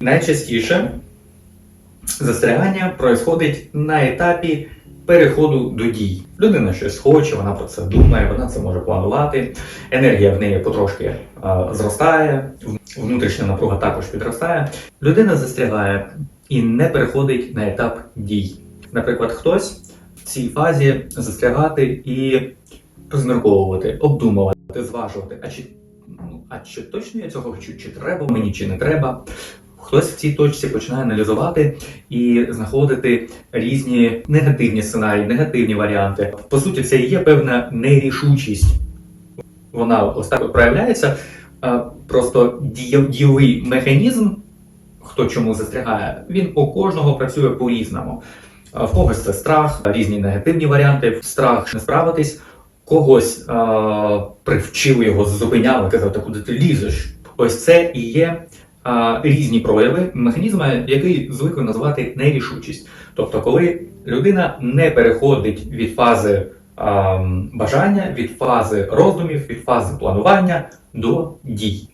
Найчастіше застрягання происходить на етапі переходу до дій. Людина щось хоче, вона про це думає, вона це може планувати. Енергія в неї потрошки а, зростає, внутрішня напруга також підростає. Людина застрягає і не переходить на етап дій. Наприклад, хтось в цій фазі застрягати і розмірковувати, обдумувати, зважувати, а чи, ну, а чи точно я цього хочу, чи треба мені, чи не треба. Хтось в цій точці починає аналізувати і знаходити різні негативні сценарії, негативні варіанти. По суті, це і є певна нерішучість. Вона ось так проявляється. Просто дійовий механізм, хто чому застрягає, він у кожного працює по-різному. В когось це страх, різні негативні варіанти, страх не справитись, когось а, привчили його, зупиняли, казав, куди ти лізеш. Ось це і є різні прояви механізму, який звикли називати нерішучість. Тобто, коли людина не переходить від фази бажання, від фази роздумів, від фази планування до дій.